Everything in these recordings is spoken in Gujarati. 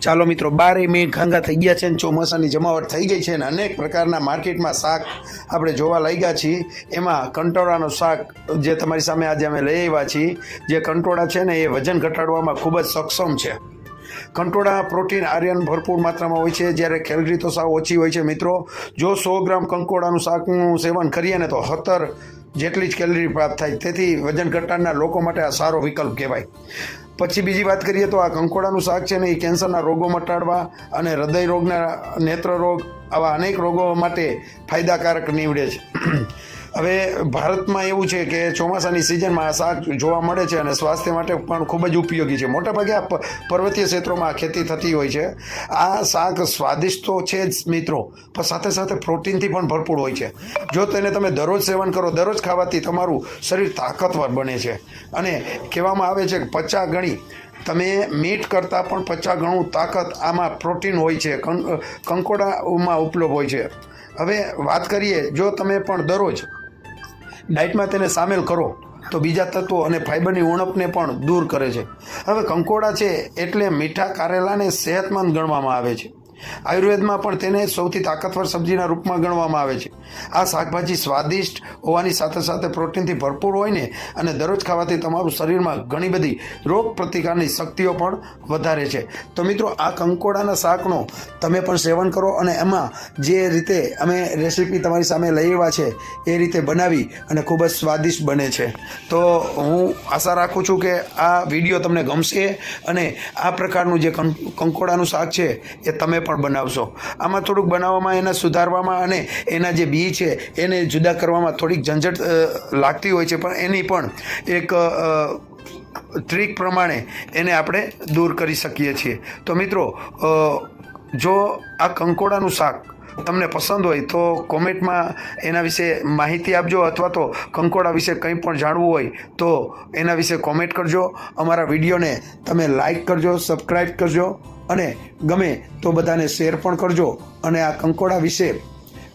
ચાલો મિત્રો, બારે મિનિટ ખાંગા થઈ ગયા છે ને ચોમાસાની જમાવટ થઈ ગઈ છે ને અનેક પ્રકારના માર્કેટમાં શાક આપણે જોવા લાગ્યા છીએ. એમાં કંટોળાનું શાક જે તમારી સામે આજે અમે લઈ આવ્યા છીએ, જે કંટોળા છે ને એ વજન ઘટાડવામાં ખૂબ જ સક્ષમ છે. કંટોળા પ્રોટીન આર્યન ભરપૂર માત્રામાં હોય છે, જ્યારે કેલરી તો સાવ ઓછી હોય છે મિત્રો. જો સો ગ્રામ કંકોડાનું શાકનું સેવન કરીએ ને તો સત્તર જેટલી જ કેલરી પ્રાપ્ત થાય તેથી વજન ઘટાડના લોકો માટે આ સારો વિકલ્પ કહેવાય. પછી બીજી વાત કરીએ તો આ કંકોડાનું શાક છે ને એ કેન્સરના રોગો મટાડવા અને હૃદય રોગના નેત્ર રોગ આવા અનેક રોગો માટે ફાયદાકારક નીવડે છે. હવે ભારતમાં એવું છે કે ચોમાસાની સિઝનમાં આ શાક જોવા મળે છે અને સ્વાસ્થ્ય માટે પણ ખૂબ જ ઉપયોગી છે. મોટાભાગે આ પર્વતીય ક્ષેત્રોમાં ખેતી થતી હોય છે. આ શાક સ્વાદિષ્ટ તો છે જ મિત્રો, પણ સાથે સાથે પ્રોટીનથી પણ ભરપૂર હોય છે. જો તેને તમે દરરોજ સેવન કરો, દરરોજ ખાવાથી તમારું શરીર તાકતવર બને છે. અને કહેવામાં આવે છે કે પચાસ ગણી, તમે મીટ કરતાં પણ પચાસ ગણું તાકાત આમાં પ્રોટીન હોય છે કંકોડામાં ઉપલબ્ધ હોય છે. હવે વાત કરીએ, જો તમે પણ દરરોજ ડાયટમાં તેને સામેલ કરો, તો બીજા તત્વો અને ફાઇબરની ઉણપને પણ દૂર કરે છે. હવે કંકોડા છે એટલે મીઠા કારેલાને સેહતમંદ ગણવામાં આવે છે. આયુર્વેદમાં પણ તેને સૌથી તાકાતવર સબ્જીના રૂપમાં ગણવામાં આવે છે. આ શાકભાજી સ્વાદિષ્ટ હોવાની સાથે સાથે પ્રોટીનથી ભરપૂર હોય ને અને દરરોજ ખાવાથી તમારું શરીરમાં ઘણી બધી રોગ પ્રતિકારની શક્તિઓ પણ વધારે છે. તો મિત્રો, આ કંકોડાના શાકનો તમે પણ સેવન કરો અને એમાં જે રીતે અમે રેસીપી તમારી સામે લઈ આવ્યા છે, એ રીતે બનાવી અને ખૂબ જ સ્વાદિષ્ટ બને છે. તો હું આશા રાખું છું કે આ વીડિયો તમને ગમશે અને આ પ્રકારનું જે કંકોડાનું શાક છે, એ તમે પણ બનાવશો. આમાં થોડુંક બનાવવામાં, એને સુધારવામાં અને એના જે બી છે, એને જુદા કરવામાં થોડીક ઝંઝટ લાગતી હોય છે, પણ એની પણ એક ટ્રીક પ્રમાણે એને આપણે દૂર કરી શકીએ છીએ. તો મિત્રો જો આ કંકોડાનું શાક તમને પસંદ હોય, તો કોમેન્ટમાં એના વિશે માહિતી આપજો, અથવા તો કંકોડા વિશે કંઈ પણ જાણવું હોય, તો એના વિશે કોમેન્ટ કરજો. અમારા વિડીયોને તમે લાઈક કરજો, સબસ્ક્રાઈબ કરજો. અને ગમે તો બધાને શેર પણ કરજો અને આ કંકોડા વિશે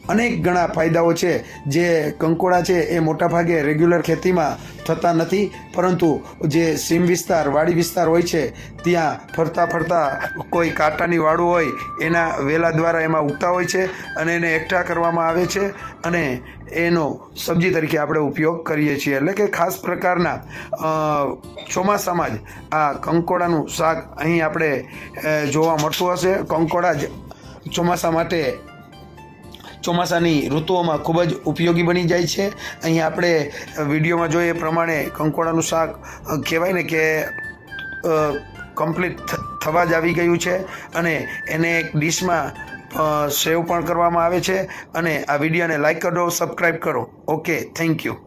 અનેક ઘણા ફાયદાઓ છે. જે કંકોડા છે એ મોટાભાગે રેગ્યુલર ખેતીમાં થતા નથી, પરંતુ જે સીમ વિસ્તાર, વાડી વિસ્તાર હોય છે, ત્યાં ફરતા ફરતા કોઈ કાંટાની વાળું હોય, એના વેલા દ્વારા એમાં ઉગતા હોય છે અને એને એકઠા કરવામાં આવે છે અને એનો સબ્જી તરીકે આપણે ઉપયોગ કરીએ છીએ. એટલે કે ખાસ પ્રકારના ચોમાસામાં જ આ કંકોડાનું શાક અહીં આપણે જોવા મળતું હશે. કંકોડા જ ચોમાસા માટે ચોમાસાની ઋતુઓમાં ખૂબ જ ઉપયોગી બની જાય છે. અહીં આપણે વિડીયોમાં જોઈએ એ પ્રમાણે કંકોડાનું શાક કહેવાય ને કે કમ્પ્લીટ થવા જ આવી ગયું છે અને એને એક ડીશમાં સેવ પણ કરવામાં આવે છે અને આ વિડીયોને લાઈક કરો, સબસ્ક્રાઈબ કરો. Okay, thank you.